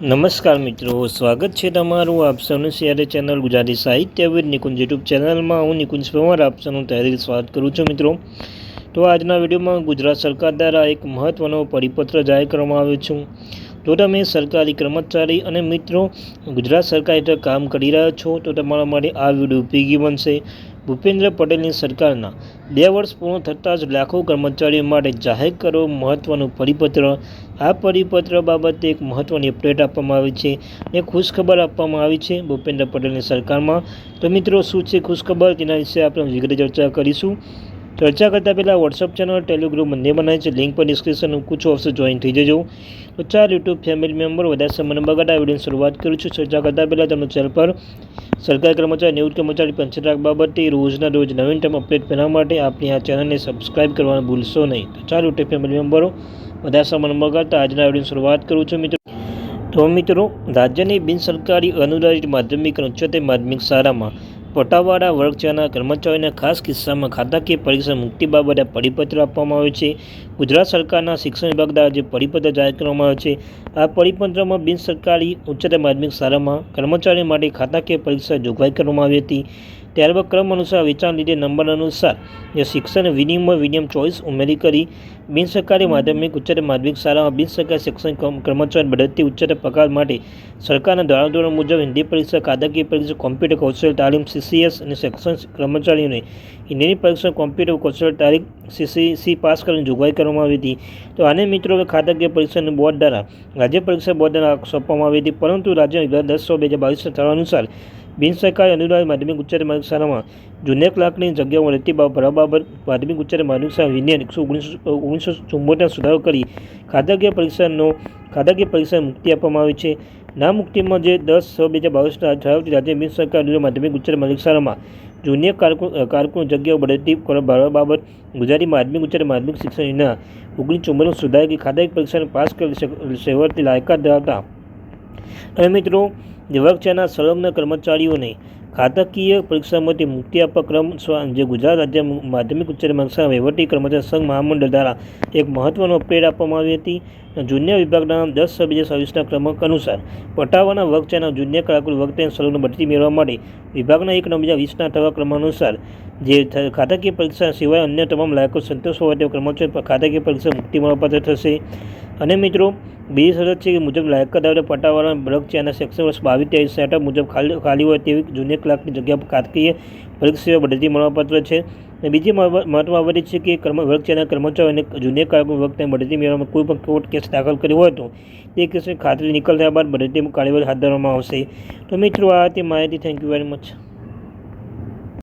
નમસ્કાર મિત્રો, સ્વાગત છે તમારું આપ સૌનું શેર ચેનલ ગુજરાતી સાહિત્ય વિદ નિકુંજ યુટ્યુબ ચેનલમાં. હું નિકુંજ પવાર આપ સૌનું તહેરીર સ્વાગત કરું છું મિત્રો. તો આજના વિડીયોમાં ગુજરાત સરકાર દ્વારા એક મહત્ત્વનો પરિપત્ર જાહેર કરવામાં આવ્યો છું. તો તમે સરકારી કર્મચારી અને મિત્રો ગુજરાત સરકાર હેઠળ કામ કરી રહ્યા છો, તો તમારા માટે આ વીડિયો ઉપયોગી બનશે. ભૂપેન્દ્ર પટેલની સરકારના બે વર્ષ પૂર્ણ થતાં જ લાખો કર્મચારીઓ માટે જાહેર કરો મહત્ત્વનું પરિપત્ર. આ પરિપત્ર બાબતે એક મહત્ત્વની અપડેટ આપવામાં આવી છે અને ખુશખબર આપવામાં આવી છે ભૂપેન્દ્ર પટેલની સરકારમાં. તો મિત્રો, શું છે ખુશખબર? તેના વિશે આપણે વિગતે ચર્ચા કરીશું. ચર્ચા કરતાં પહેલાં વોટ્સઅપ ચેનલ ટેલિગ્રુપ બંને બનાવે છે. લિંક પર ડિસ્ક્રિપ્શન કુછ છું જોઈન થઈ જજો. તો ચાર યુટ્યુબ ફેમિલી મેમ્બર વધારે સમય બગાડા વિડીયોની શરૂઆત કરું છું. ચર્ચા કરતાં પહેલાં તમને ચેનલ પર સરકારી કર્મચારી નિવૃત્ત કર્મચારી પેન્શન રાખ બાબતે રોજના રોજ નવીનતમ અપડેટ મેળવવા માટે આપની આ ચેનલને સબસ્ક્રાઇબ કરવાનું ભૂલશો નહીં. તો ચાલો યુટ્યુબ ફેમિલી મેમ્બરો બધા સમાન મગાડતા આજના વિડીયોની શરૂઆત કરું છું મિત્રો. તો મિત્રો, રાજ્યની બિન સરકારી અનુદાનિત માધ્યમિક અને ઉચ્ચતર માધ્યમિક શાળામાં પટાવાળા વર્ગચાના કર્મચારીઓના ખાસ કિસ્સામાં ખાતાકીય પરીક્ષા મુક્તિ બાબતે પરિપત્ર આપવામાં આવ્યો છે. ગુજરાત સરકારના શિક્ષણ વિભાગ દ્વારા જે પરિપત્ર જાહેર કરવામાં આવ્યો છે. આ પરિપત્રમાં બિનસરકારી ઉચ્ચતર માધ્યમિક શાળામાં કર્મચારીઓ માટે ખાતાકીય પરીક્ષા જોગવાઈ કરવામાં આવી હતી. ત્યારબાદ ક્રમ અનુસાર વેચાણ લીધે નંબર અનુસાર જે શિક્ષણ વિનિમય વિનિયમ ચોઈસ ઉમેરી કરી બિન સરકારી માધ્યમિક, ઉચ્ચતર માધ્યમિક શાળામાં બિન સરકારી શિક્ષણ કર્મચારી બઢતી ઉચ્ચતર પગાર માટે સરકારના ધારાધોરણ મુજબ હિન્દી પરીક્ષા ખાતાકીય પરીક્ષા, કોમ્પ્યુટર કૌશલ તાલીમ સીસીએસ અને શિક્ષણ કર્મચારીઓને હિન્દીની પરીક્ષા, કોમ્પ્યુટર કૌશલ તારીખ સીસીસી પાસ કરવાની જોગવાઈ કરવામાં આવી હતી. તો આને મિત્રો ખાતાકીય પરીક્ષાની બોર્ડ દ્વારા રાજ્ય પરીક્ષા બોર્ડ દ્વારા સોંપવામાં આવી હતી. પરંતુ રાજ્ય દસ સો બે હજાર બાવીસના ઠરાવ અનુસાર બિન સરકારી અનુદાન માધ્યમિક ઉચ્ચતર માધ્યમિક શાળામાં જુનિયર ક્લાર્કની જગ્યાઓ રહેતી બાબત માધ્યમિક ઉચ્ચતર માધ્યમિક શાળા વિનિયન એકસો ઓગણીસો ચુમ્મોતેર સુધારો કરી ખાતાકીય પરીક્ષાનો ખાતાકીય પરીક્ષા મુક્તિ આપવામાં આવી છે. ના મુક્તિમાં જે દસ છ બે હજાર બાવીસના ઠરાવથી રાજ્ય બિન સરકારી માધ્યમિક ઉચ્ચતર માધ્યમિક શાળામાં જુનિયર કારકુન કારકુન જગ્યાઓ બઢતી ભરવા બાબત ગુજરાતી માધ્યમિક ઉચ્ચતર માધ્યમિક શિક્ષણના ઓગણીસ ચુમ્માલીસ સુધારી ખાતાકીય પરીક્ષાને પાસ કરી સેવાથી લાયકાત ધરાવતા. અને મિત્રો વર્ગચાના સંલગ્ન કર્મચારીઓને ખાતાકીય પરીક્ષામાંથી મુક્તિ આપવા ક્રમ જે ગુજરાત રાજ્ય માધ્યમિક ઉચ્ચ માર્ગના વહીવટી કર્મચારી સંઘ મહામંડળ દ્વારા એક મહત્વનો અપડેટ આપવામાં આવી હતી. જુનિયર વિભાગના દસ સભ્ય સર્વિસના ક્રમાંક અનુસાર પટાવાના વર્ગચાના જુનિયર કલાકુલ વખતે સંલગ્ન બઢતી મેળવવા માટે વિભાગના એક નંબર વીસના થવા ક્રમ અનુસાર જે ખાતાકીય પરીક્ષા સિવાય અન્ય તમામ લાયકો સંતોષ હોવા તેવા કર્મચારી ખાતાકીય પરીક્ષા મુક્તિ મળવાપાત્ર થશે. અને મિત્રો બીજી શરત છે કે મુજબ લાયકાત પટાવાળા વર્ગ છે અને સેક્શન વર્ષ બાવીસ ત્રેવીસ સેટઅપ મુજબ ખાલી ખાલી હોય તેવી જુનિયર ક્લાર્કની જગ્યા પર ખાતકીય વર્ગ સેવા બઢતી મળવાપાત્ર છે. અને બીજી મહત્વ બાબત છે કે કર્મ વર્ગ અને કર્મચારીઓ અને જુનિયર ક્લાર્ક વર્ગને બઢતી મેળવવામાં કોઈ પણ કોર્ટ કેસ દાખલ કર્યો હોય તો તે કેસની ખાતરી નીકળ થયા બાદ બઢતી કાર્યવાહી હાથ ધરવામાં આવશે. તો મિત્રો, આ તે માહિતી. Thank you very much